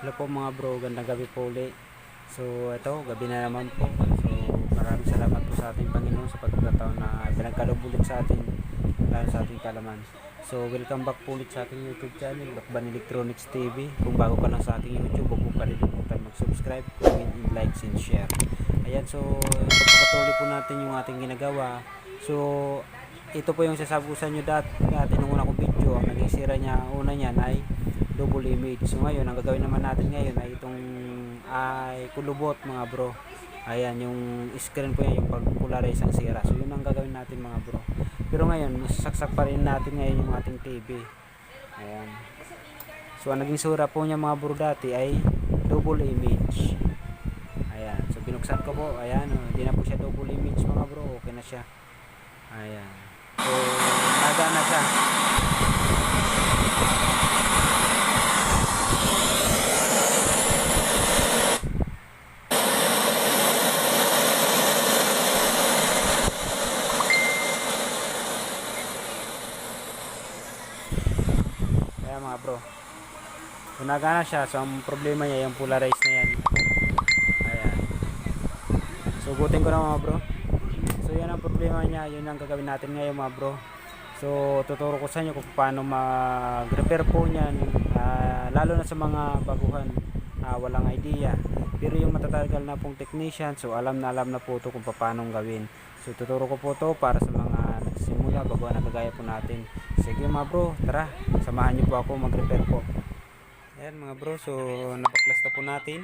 Hello po mga bro, gandang gabi po uli. So ito, gabi na naman po. So maraming salamat po sa ating Panginoon sa pagkakataon na pinagkaloob ulit sa atin, lalo sa ating kalaman. So welcome back po ulit sa ating YouTube channel, Bakban Electronics TV. Kung bago ka lang sa ating YouTube, huwag mo kalimutan mag-subscribe, comment, and like, and share. Ayan, so pagpapatuloy po natin yung ating ginagawa. So ito po yung sasabusan nyo dati, dati nung una video, ang naging sira niya, una niyan ay double image. So ngayon, ang gagawin naman natin ngayon ay itong ay kulubot mga bro. Ayan, yung screen po yan, yung pag-polarize ang sira. So yun ang gagawin natin mga bro. Pero ngayon, saksak pa rin natin ngayon yung ating TV. Ayan. So ang naging sura po niya mga bro dati ay double image. Ayan. So binuksan ko po. Ayan. oh, Hindi na po siya double image mga bro. Okay na siya. Ayan. So nagana siya. Kaya mga bro. So nagana siya. So ang problema niya yung polarize na yan. Ayan. So gutin ko na mga bro. So yan ang problema niya. Yun ang gagawin natin ngayon mga bro. So tuturo ko sa inyo kung paano mag-repair po niyan. ah, lalo na sa mga baguhan. ah, walang idea. Pero yung matatagal na pong technician, so alam na alam na po ito kung paano gawin. So tuturo ko po to para sa mga nagsisimula, baguhan na kagaya po natin. Sige mga bro, tara, samahan niyo po ako mag-repair po. Ayan mga bro, so napaklas na po natin.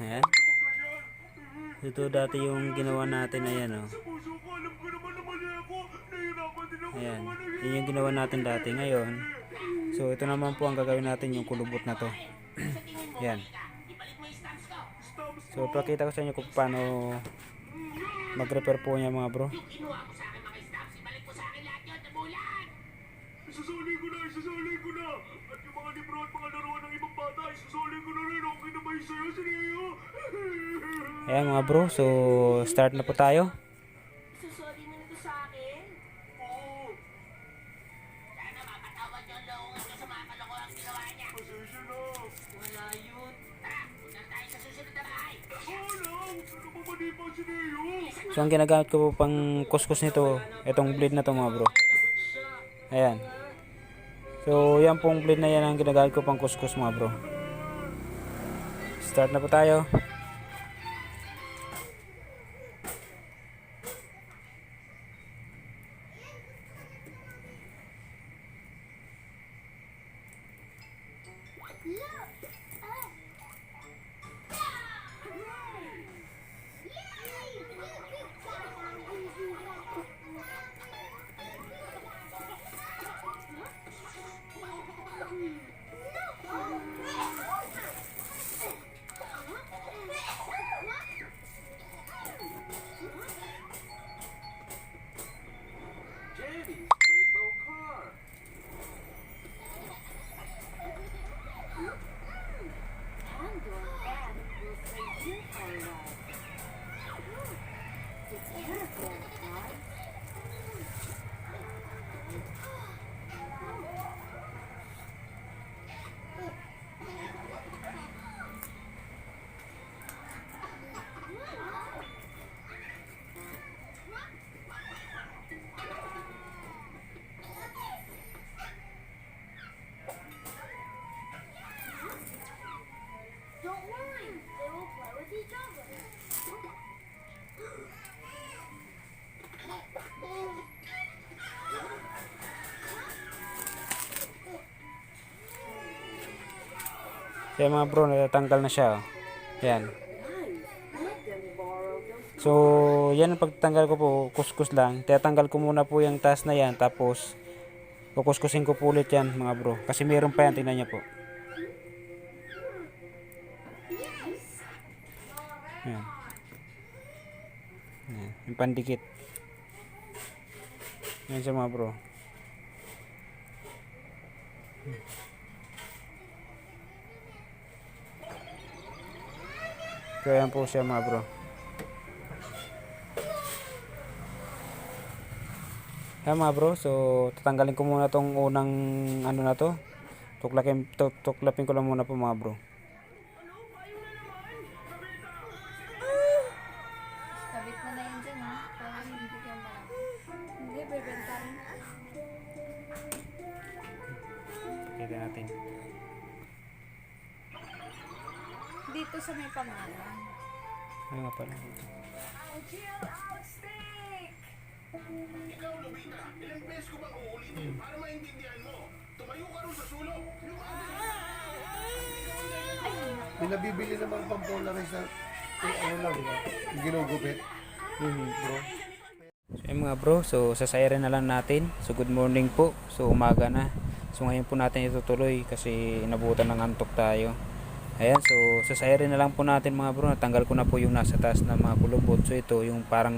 Ayan. Ito dati yung ginawa natin, ayan oh. Din ako. Ayan. Yun yung ginawa natin dati. Ngayon, so ito naman po ang gagawin natin yung kulubot na to. Ayan. So pakita ko sa inyo kung paano mag-repair po niya mga bro. Isusuli ko na, na. At yung mga libro at mga laruan ng ibang bata, isusuli ko na rin. Okay na ba yung sayo, Sineo? Ayan mga bro, so start na po tayo. Susuri mo nito sa akin? Oo, Sana mapatawad yung loongan ka sa mga kalokohan ginawa niya. pasensya na. Wala yun. Tara, punta tayo sa susunod na bahay. Na mamanipa, Sineo. So ang ginagamit ko po pang kuskus nito, itong blade na to mga bro. Ayan. So yan pong blade na yan ang ginagamit ko pang kuskus mga bro. Start na po tayo. Jenny's Kaya mga bro, natatanggal na siya. oh. Ayan. So, yan ang pagtanggal ko po, kuskus lang. Tinatanggal ko muna po yung taas na yan, tapos kukuskusin ko po ulit yan mga bro. Kasi meron pa yan, tingnan niyo po. Ayan. Ayan, yung pandikit. Yan siya mga bro. Kaya po siya mga bro. Kaya mga bro, so tatanggalin ko muna tong unang ano na to. Tuklakin, tu- tuklapin ko lang muna po mga bro. Nobita, ilang beses ko bang uulitin para maintindihan mo? Tumayo ka rin sa sulok. Yung May nabibili naman pang polarize na eh, ano lang? Yung ginugupit. Mhm, bro. So, ayun mga bro, so sasayarin na lang natin. So good morning po. So umaga na. So ngayon po natin itutuloy kasi nabutan ng antok tayo. Ayan, so sasayarin na lang po natin mga bro. Natanggal ko na po yung nasa taas na mga kulubot. So ito, yung parang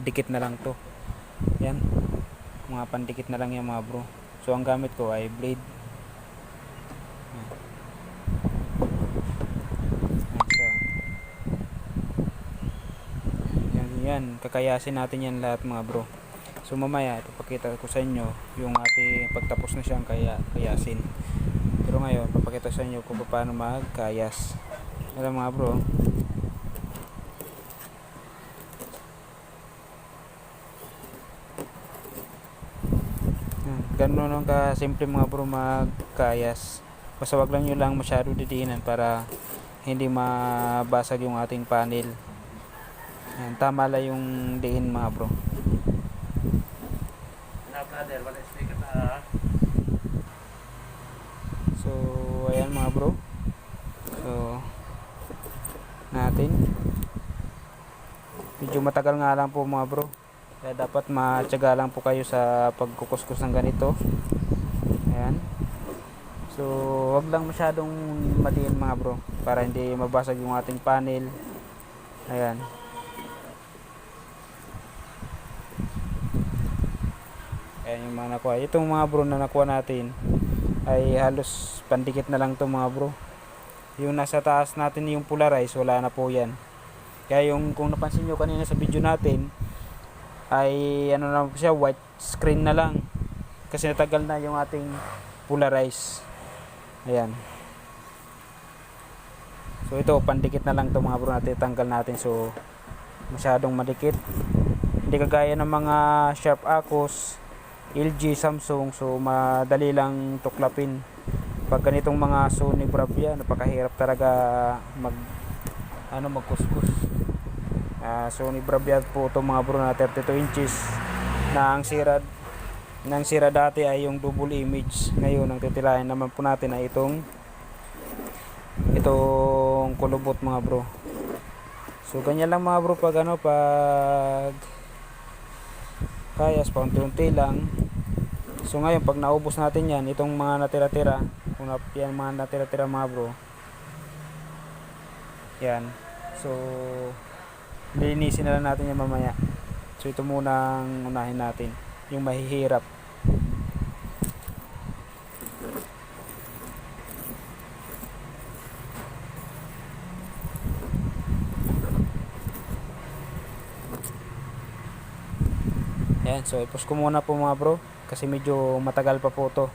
dikit na lang to. Ayan. Mga pandikit na lang yan mga bro. So ang gamit ko ay blade. Yan, yan. Kakayasin natin yan lahat mga bro. So mamaya, ipapakita ko sa inyo yung ating pagtapos na siyang kaya, kayasin. Pero ngayon, papakita sa inyo kung paano magkayas. Alam mga bro. Ganun ka simple mga bro magkayas. Basta wag lang nyo lang masyado didiinan para hindi mabasag yung ating panel. Yan, tama lang yung diin mga bro. So, ayan mga bro. So, natin. Medyo matagal nga lang po mga bro. Kaya dapat matyaga lang po kayo sa pagkukuskus ng ganito. Ayan. So, wag lang masyadong madiin mga bro para hindi mabasag yung ating panel. Ayan. Ayan yung mga nakuha. Itong mga bro na nakuha natin ay halos pandikit na lang to mga bro. Yung nasa taas natin yung polarize, wala na po yan. Kaya yung kung napansin nyo kanina sa video natin, ay ano na siya, white screen na lang. Kasi natagal na yung ating polarize. Ayan. So ito, pandikit na lang to mga bro natin, tanggal natin. So masyadong madikit. Hindi kagaya ng mga Sharp Acos, LG, Samsung. So madali lang tuklapin. Pag ganitong mga Sony Bravia, napakahirap talaga mag ano magkuskus. Ah, Sony Bravia po itong mga bro na 32 inches na ang sira nang sira dati ay yung double image. Ngayon ang titilayan naman po natin ay itong itong kulubot mga bro. So ganyan lang mga bro pag ano pag kayas paunti-unti lang. So ngayon pag naubos natin yan itong mga natira-tira kung yan mga natira-tira mga bro. Yan. So linisin na lang natin yan mamaya so ito muna ang unahin natin yung mahihirap Ayan, so ipos ko muna po mga bro kasi medyo matagal pa po to.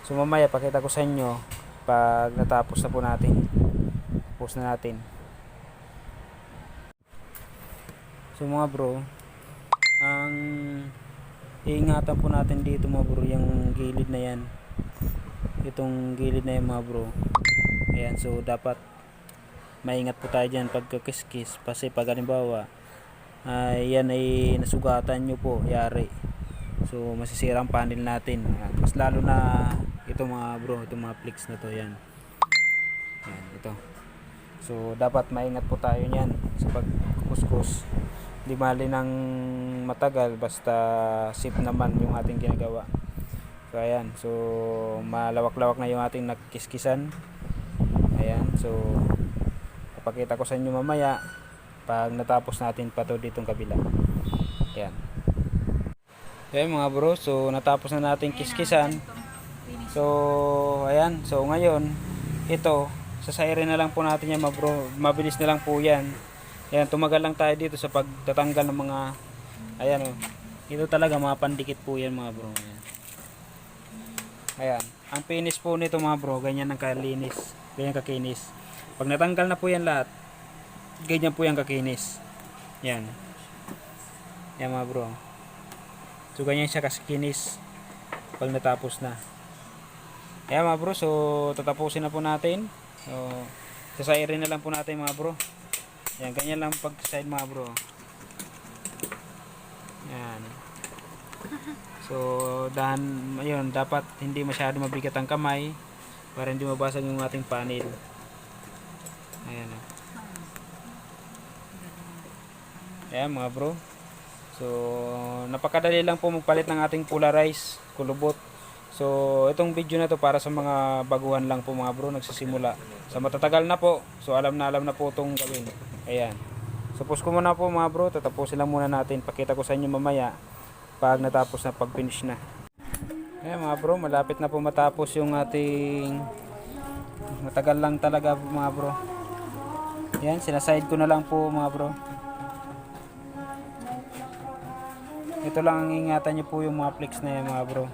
So mamaya pakita ko sa inyo pag natapos na po natin. Post na natin. So mga bro, ang iingatan po natin dito mga bro yung gilid na yan. Itong gilid na yan mga bro. Ayan, so dapat maingat po tayo dyan pagkakiskis. Kasi pag halimbawa ay yan ay nasugatan nyo po yari. So masisira ang panel natin. At mas lalo na ito mga bro itong mga flicks na to yan. Yan ito. So dapat maingat po tayo nyan sa pagkuskus di mali ng matagal basta safe naman yung ating ginagawa. So ayan. So malawak-lawak na yung ating nagkiskisan. Ayan. So papakita ko sa inyo mamaya pag natapos natin pa to ditong kabila. Yan yan mga bro. So natapos na natin kiskisan. So ayan. So ngayon ito sasayirin na lang po natin yan mga bro. Mabilis na lang po yan yan tumagal lang tayo dito sa pagtatanggal ng mga ayan oh ito talaga mga pandikit po yan mga bro ayan, ayan. ang finish po nito mga bro, ganyan ang kalinis. Ganyan kakinis. Pag natanggal na po yan lahat, ganyan po yung kakinis. Yan. Yan mga bro. So ganyan siya kaskinis pag natapos na. Yan mga bro, so tatapusin na po natin. So sasairin na lang po natin mga bro. Yan, ganyan lang pag side mga bro. Yan. So, dahan, ayun, dapat hindi masyado mabigat ang kamay para hindi mabasag yung ating panel. Ayan. Ayan mga bro. So, napakadali lang po magpalit ng ating polarize, kulubot. So, itong video na to para sa mga baguhan lang po mga bro, nagsisimula. Sa matatagal na po, so alam na alam na po itong gawin. Ayan. So, pause ko muna po mga bro, tatapusin lang muna natin. Pakita ko sa inyo mamaya pag natapos na, pag finish na. Ayan mga bro, malapit na po matapos yung ating matagal lang talaga mga bro. Yan, sinaside ko na lang po mga bro. Ito lang ang ingatan nyo po yung mga flex na yan mga bro.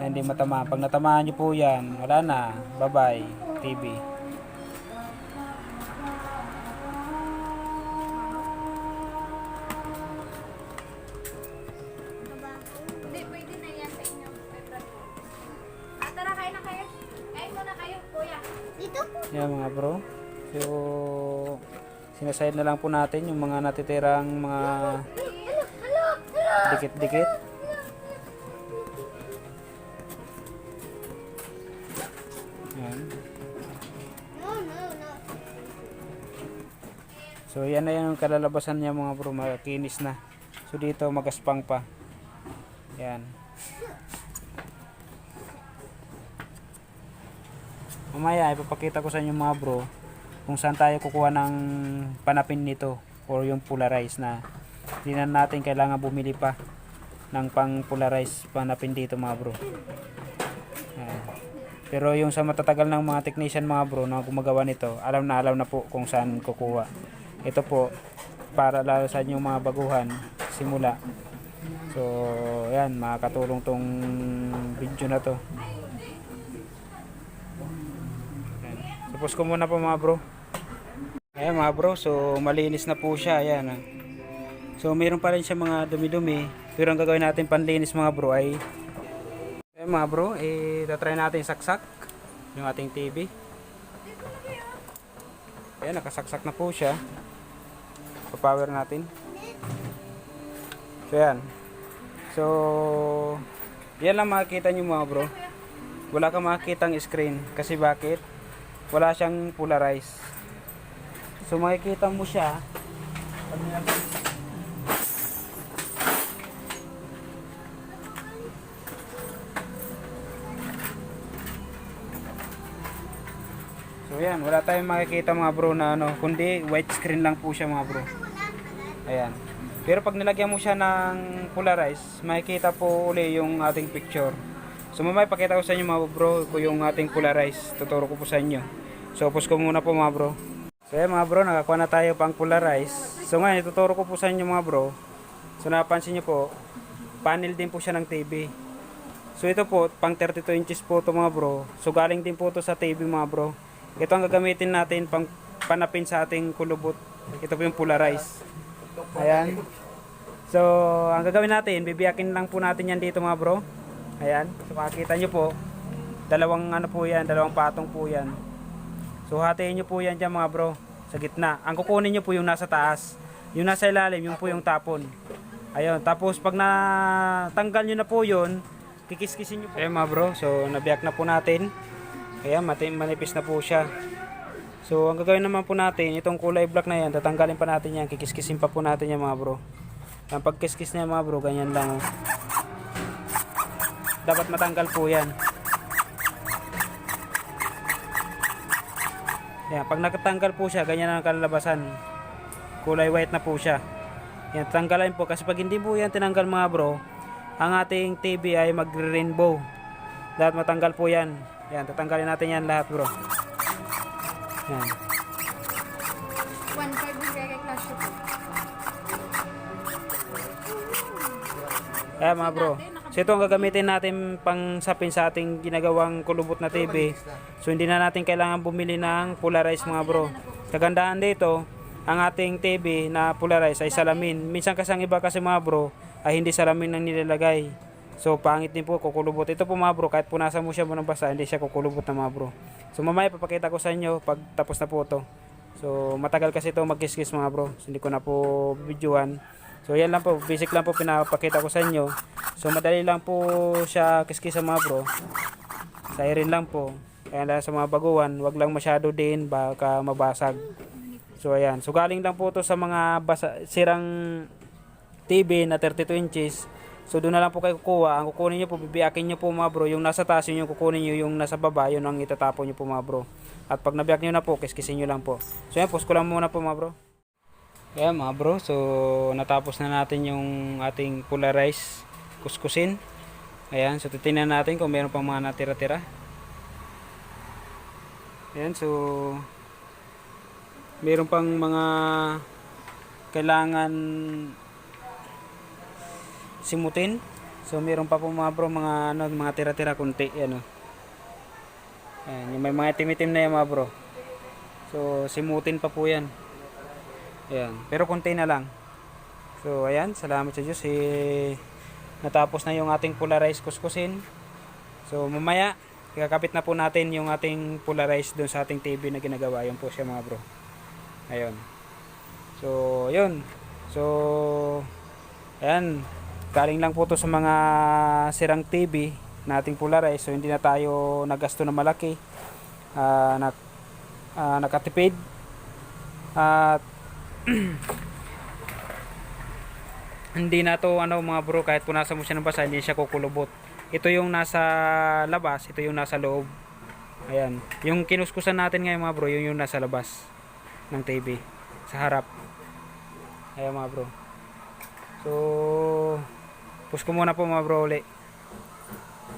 Na hindi matama. Pag natamaan nyo po yan, wala na. Bye bye. TV. Yan mga bro. So, sinaside na lang po natin yung mga natitirang mga dikit-dikit. Yan. So yan na yung kalalabasan niya mga bro, makinis na. So dito magaspang pa. Yan. Mamaya ipapakita ko sa inyo mga bro kung saan tayo kukuha ng panapin nito or yung polarize na hindi na natin kailangan bumili pa ng pang polarize panapin dito mga bro. Pero yung sa matatagal ng mga technician mga bro na gumagawa nito, alam na alam na po kung saan kukuha. Ito po, para lalo sa inyong mga baguhan, simula. So, yan, makakatulong tong video na to. Tapos ko muna po mga bro. Ayan mga bro, so malinis na po siya. Ayan. ah. So, mayroon pa rin siya mga dumi-dumi. Pero ang gagawin natin panlinis mga bro ay Ayan mga bro, eh, tatry natin saksak yung ating TV. Ayan, nakasaksak na po siya. Pa-power natin. So, yan. So, yan lang makikita nyo mga bro. Wala kang makikitang screen. Kasi bakit? Wala siyang polarize. So, makikita mo siya. So yan, wala tayong makikita mga bro na ano, kundi white screen lang po siya mga bro. Ayan. Pero pag nilagyan mo siya ng polarize, makikita po uli yung ating picture. So mamaya pakita ko sa inyo mga bro kung yung ating polarize. Tuturo ko po sa inyo. So pause ko muna po mga bro. So yan mga bro, nakakuha na tayo pang polarize. So ngayon, ituturo ko po sa inyo mga bro. So napansin nyo po, panel din po siya ng TV. So ito po, pang 32 inches po ito mga bro. So galing din po ito sa TV mga bro. Ito ang gagamitin natin pang panapin sa ating kulubot. Ito po yung polarize. Ayan. So, ang gagawin natin, bibiyakin lang po natin yan dito mga bro. Ayan. So, makikita nyo po, dalawang ano po yan, dalawang patong po yan. So, hatiin nyo po yan dyan mga bro, sa gitna. Ang kukunin nyo po yung nasa taas. Yung nasa ilalim, yung po yung tapon. Ayun. Tapos, pag natanggal nyo na po yun, kikiskisin nyo po. Ayan mga bro, so nabiyak na po natin. Kaya manipis na po siya. So, ang gagawin naman po natin, itong kulay black na yan, tatanggalin pa natin yan, kikiskisin pa po natin yan mga bro. Ang pagkiskis niya mga bro, ganyan lang. Oh. Dapat matanggal po yan. Yan, pag nakatanggal po siya, ganyan ang kalalabasan. Kulay white na po siya. Yan, tanggalin po. Kasi pag hindi po yan tinanggal mga bro, ang ating TV ay mag-rainbow. Dapat matanggal po yan. Yan, tatanggalin natin yan lahat bro. Yan. 1.5 din kaya kay Clash Kaya mga bro. So ito ang gagamitin natin pang sapin sa ating ginagawang kulubot na TV. So hindi na natin kailangan bumili ng polarized mga bro. Kagandaan dito, ang ating TV na polarized ay salamin. Minsan kasi ang iba kasi mga bro ay hindi salamin ang nilalagay. So pangit din po kukulubot. Ito po mga bro, kahit punasan mo siya mo ng basa, hindi siya kukulubot na mga bro. So mamaya papakita ko sa inyo pag tapos na po ito. So matagal kasi ito magkiskis mga bro. So, hindi ko na po videoan. So yan lang po, basic lang po pinapakita ko sa inyo. So madali lang po siya kiskis mga bro. Sa lang po. Kaya sa mga baguhan, wag lang masyado din baka mabasag. So ayan, so galing lang po to sa mga basa, sirang TV na 32 inches. So doon na lang po kayo kukuha. Ang kukunin nyo po, bibiyakin nyo po mga bro. Yung nasa taas yun yung kukunin nyo, yung nasa baba yun ang itatapon nyo po mga bro. At pag nabiyak nyo na po, kiskisin nyo lang po. So yan, post ko lang muna po mga bro. Kaya mga bro, so natapos na natin yung ating polarized kuskusin. Ayan, so titingnan natin kung meron pang mga natira-tira. Ayan, so meron pang mga kailangan simutin. So meron pa po mga bro mga ano mga tira-tira kunti ano. Ayan, yung may mga timitim na yan mga bro. So simutin pa po yan. Ayan, pero konti na lang. So ayan, salamat sa Diyos eh natapos na yung ating polarized kuskusin. So mamaya kakapit na po natin yung ating polarized doon sa ating TV na ginagawa. Yun po siya mga bro. Ayun. So, yun. So, ayan. Galing lang po to sa mga sirang TV nating polarized. So, hindi na tayo nagasto na malaki. Ah, nak ah, nakatipid. At hindi na to ano mga bro kahit punasan mo siya ng basa hindi siya kukulubot. Ito yung nasa labas ito yung nasa loob. Ayan. Yung kinuskusan natin ngayon mga bro yun yung nasa labas ng TV sa harap. Ayan mga bro. So push ko muna po mga bro uli.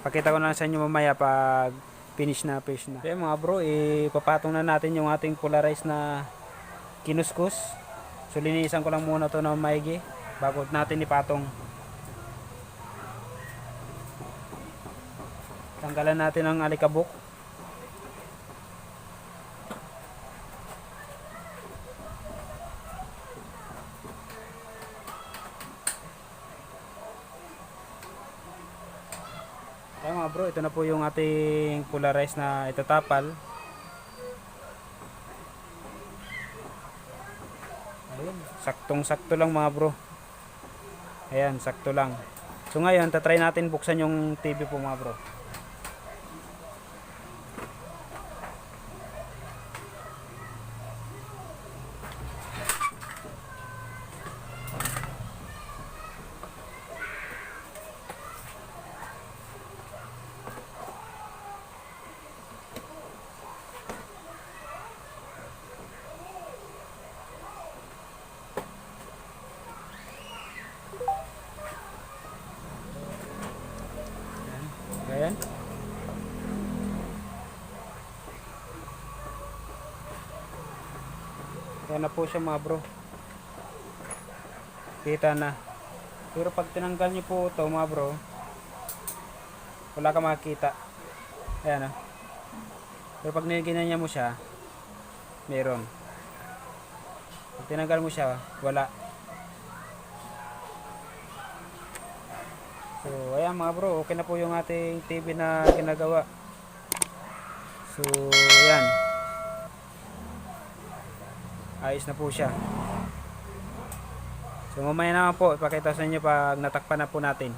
Pakita ko na sa inyo mamaya pag finish na finish na. Ayan mga bro ipapatong na natin yung ating polarized na kinuskus so linisan ko lang muna to ng maigi bago natin ipatong. Tanggalan natin ang alikabok. Ayan mga bro, ito na po yung ating polarized na itatapal. Ayun, saktong-sakto lang mga bro. Ayan, sakto lang. So ngayon, tatry natin buksan yung TV po mga bro. Ayan. Ayan na po siya mga bro. Kita na. Pero pag tinanggal niyo po ito mga bro, wala ka makikita. Ayan ah. Pero pag niya mo siya, meron. Pag tinanggal mo siya, wala. So, ayan mga bro, okay na po yung ating TV na ginagawa. So, ayan. Ayos na po siya. So, mamaya naman po, ipakita sa inyo pag natakpan na po natin.